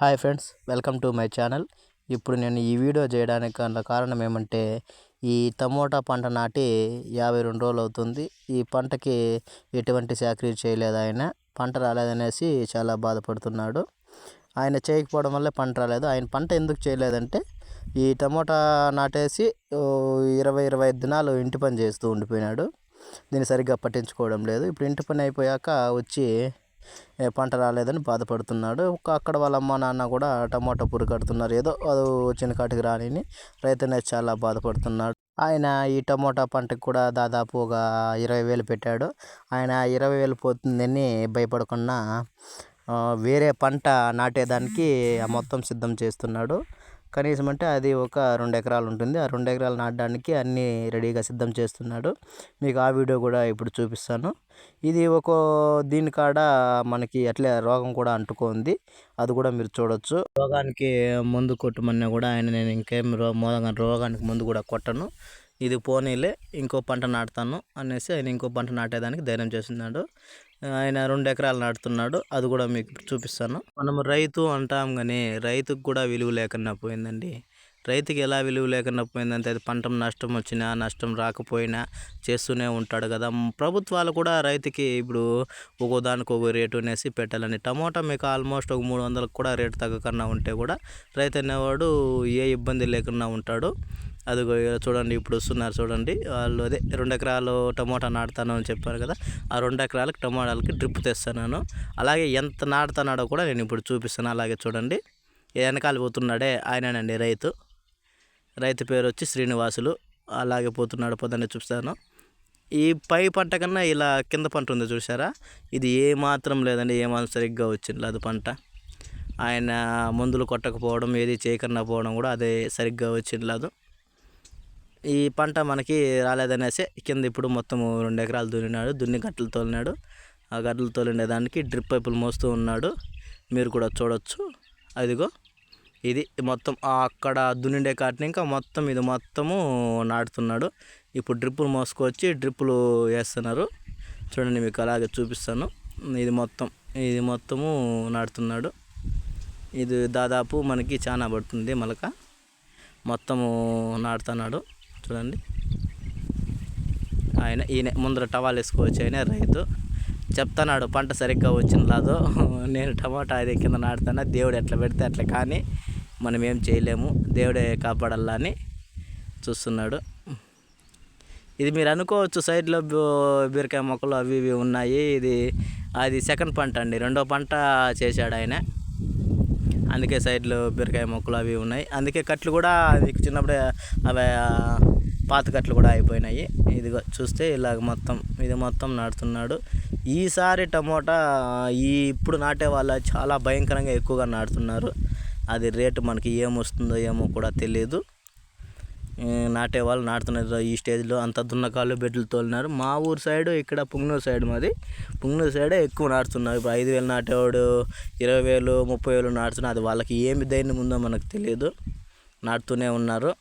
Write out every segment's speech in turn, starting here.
Hi friends welcome to my channel. ఇప్పుడు నేను ఈ వీడియో చేయడానికి గల కారణం ఏమంటే ఈ టమోటా పంట నాటి యాభై రెండు రోజులు అవుతుంది. ఈ పంటకి ఎటువంటి సేకరీ చేయలేదు ఆయన. పంట రాలేదనేసి చాలా బాధపడుతున్నాడు. ఆయన చేయకపోవడం వల్లే పంట రాలేదు. ఆయన పంట ఎందుకు చేయలేదంటే ఈ టమోటా నాటేసి ఇరవై ఇరవై ఐదు దినాలు ఇంటి పని చేస్తూ ఉండిపోయినాడు. దీన్ని సరిగ్గా పట్టించుకోవడం లేదు. ఇప్పుడు ఇంటి పని అయిపోయాక వచ్చి పంట రాలేదని బాధపడుతున్నాడు. అక్కడ వాళ్ళ అమ్మ నాన్న కూడా టమోటా పురి కడుతున్నారు. ఏదో అది వచ్చిన కాటికి రానిని రైతు అనేది చాలా బాధపడుతున్నాడు. ఆయన ఈ టమోటా పంటకు కూడా దాదాపు ఒక ఇరవై వేలు పెట్టాడు. ఆయన ఇరవై వేలు పోతుందని భయపడకుండా వేరే పంట నాటేదానికి మొత్తం సిద్ధం చేస్తున్నాడు. కనీసం అంటే అది ఒక రెండు ఎకరాలు ఉంటుంది ఆ రెండు ఎకరాలు నాటడానికి అన్నీ రెడీగా సిద్ధం చేస్తున్నాడు. మీకు ఆ వీడియో కూడా ఇప్పుడు చూపిస్తాను. ఇది ఒక దీని కాడ మనకి అట్లే రోగం కూడా అంటుకుంది. అది కూడా మీరు చూడొచ్చు. రోగానికి మందు కొట్టమన్నా కూడా ఆయన నేను ఇంకేం రో రోగానికి మందు కూడా కొట్టను. ఇది పోనీలే ఇంకో పంట నాటుతాను అనేసి ఆయన ఇంకో పంట నాటేదానికి ధైర్యం చేస్తున్నాడు. ఆయన రెండు ఎకరాలు నాటుతున్నాడు అది కూడా మీకు చూపిస్తాను. మనం రైతు అంటాం కానీ రైతుకు కూడా విలువ లేకుండా పోయిందండి. రైతుకి ఎలా విలువ లేకుండా పోయిందంటే అది పంట నష్టం వచ్చినా నష్టం రాకపోయినా చేస్తూనే ఉంటాడు కదా. ప్రభుత్వాలు కూడా రైతుకి ఇప్పుడు ఒక దానికి ఒక రేటు అనేసి పెట్టాలని టమోటా మీకు ఆల్మోస్ట్ ఒక మూడు వందలకు కూడా రేటు తగ్గకుండా ఉంటే కూడా రైతు అనేవాడు ఏ ఇబ్బంది లేకుండా ఉంటాడు. అదిగో చూడండి ఇప్పుడు వస్తున్నారు చూడండి. వాళ్ళు అదే రెండు ఎకరాలు టమోటా నాటుతాను అని చెప్పారు కదా ఆ రెండు ఎకరాలకు టమోటాలకి డ్రిప్ తెస్తాను అలాగే ఎంత నాటుతున్నాడో కూడా నేను ఇప్పుడు చూపిస్తాను. అలాగే చూడండి. వెనకాల పోతున్నాడే ఆయననండి రైతు. రైతు పేరు వచ్చి శ్రీనివాసులు. అలాగే పోతున్నాడు పొద్దున్నే చూపిస్తాను. ఈ పై పంట కన్నా ఇలా కింద పంట ఉంది చూసారా ఇది ఏ మాత్రం లేదండి ఏమాత్రం సరిగ్గా వచ్చింది అది పంట. ఆయన మందులు కొట్టకపోవడం ఏది చేయకుండా పోవడం కూడా అదే సరిగ్గా వచ్చింది లేదు. ఈ పంట మనకి రాలేదనేసి కింద ఇప్పుడు మొత్తం రెండు ఎకరాలు దున్నినాడు దున్ని గట్లు తోలినాడు. ఆ గడ్డలు తోలిండేదానికి డ్రిప్ పైపులు మోస్తూ ఉన్నాడు. మీరు కూడా చూడొచ్చు. అదిగో ఇది మొత్తం అక్కడ దున్నిండే కాటిని ఇంకా మొత్తం ఇది మొత్తము నాటుతున్నాడు. ఇప్పుడు డ్రిప్పులు మోసుకొచ్చి డ్రిప్పులు వేస్తున్నారు. చూడండి మీకు అలాగే చూపిస్తాను. ఇది మొత్తం ఇది మొత్తము నాటుతున్నాడు. ఇది దాదాపు మనకి చాలా పడుతుంది మలక. మొత్తము నాటుతున్నాడు. చూడండి. ఆయన ఈయన ముందర టవాల్ వేసుకోవచ్చు ఆయన రైతు. చెప్తున్నాడు పంట సరిగ్గా వచ్చింది లాదో నేను టమాటా అది కింద నాటుతాను దేవుడు ఎట్లా పెడితే అట్లా కానీ మనం ఏం చేయలేము దేవుడే కాపాడాలా అని చూస్తున్నాడు. ఇది మీరు అనుకోవచ్చు సైడ్లో బీరకాయ మొక్కలు అవి ఇవి ఉన్నాయి. ఇది అది సెకండ్ పంట అండి రెండో పంట చేశాడు ఆయన. అందుకే సైడ్లో బీరకాయ మొక్కలు అవి ఉన్నాయి. అందుకే కట్లు కూడా మీకు చిన్నప్పుడే అవి పాతకట్లు కూడా అయిపోయినాయి. ఇదిగో చూస్తే ఇలాగ మొత్తం ఇది మొత్తం నాటుతున్నాడు. ఈసారి టమోటా ఈ ఇప్పుడు నాటే వాళ్ళ చాలా భయంకరంగా ఎక్కువగా నాటుతున్నారు. అది రేటు మనకి ఏమొస్తుందో ఏమో కూడా తెలియదు. నాటే వాళ్ళు నాటుతున్నారు ఈ స్టేజ్లో. అంత దున్నకాలు బెడ్లు తోలినారు. మా ఊరు సైడు ఇక్కడ పుంగనూరు సైడ్ మాది. పుంగనూరు సైడే ఎక్కువ నాటుతున్నారు. ఇప్పుడు ఐదు వేలు నాటేవాడు ఇరవై వేలు ముప్పై వేలు నాటుతున్నారు అది వాళ్ళకి ఏమి దైన్యం ఉందో మనకు తెలియదు. నాటుతూనే ఉన్నారు.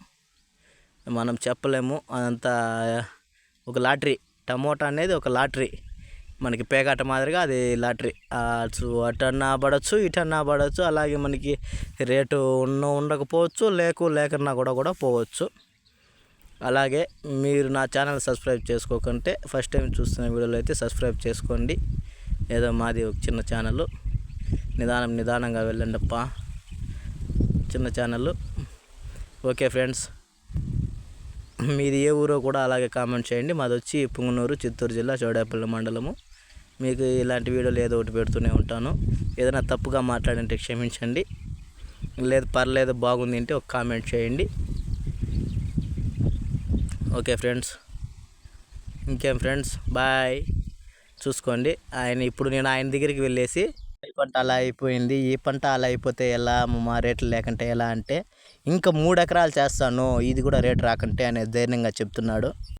మనం చెప్పలేము. అదంతా ఒక లాటరీ. టమోటా అనేది ఒక లాటరీ. మనకి పేకాట మాదిరిగా అది లాటరీ. అటన్నా పడవచ్చు ఇటన్నా పడవచ్చు అలాగే మనకి రేటు ఉన్న ఉండకపోవచ్చు లేకు లేకన్నా కూడా కూడా పోవచ్చు. అలాగే మీరు నా ఛానల్ సబ్స్క్రైబ్ చేసుకోకుంటే ఫస్ట్ టైం చూస్తున్న వీడియోలో అయితే సబ్స్క్రైబ్ చేసుకోండి. ఏదో మాది ఒక చిన్న ఛానల్. నిదానం నిదానంగా వెళ్ళండి అప్ప చిన్న ఛానల్. Okay friends. మీది ఏ ఊరో కూడా అలాగే కామెంట్ చేయండి. మాది వచ్చి పుంగనూరు చిత్తూరు జిల్లా చౌడాపల్లి మండలము. మీకు ఇలాంటి వీడియోలు ఏదో ఒకటి పెడుతూనే ఉంటాను. ఏదైనా తప్పుగా మాట్లాడంటే క్షమించండి. లేదు పర్లేదు బాగుంది అంటే ఒక కామెంట్ చేయండి. Okay friends. ఇంకేం ఫ్రెండ్స్? బాయ్. చూసుకోండి. ఆయన ఇప్పుడు నేను ఆయన దగ్గరికి వెళ్ళేసి పంట అలా అయిపోయింది ఈ పంట అలా అయిపోతే ఎలా మా రేట్లు లేకుంటే ఎలా అంటే ఇంకా మూడు ఎకరాలు చేస్తాను ఇది కూడా రేటు రాకుంటే అనేది ధైర్యంగా చెప్తున్నాడు.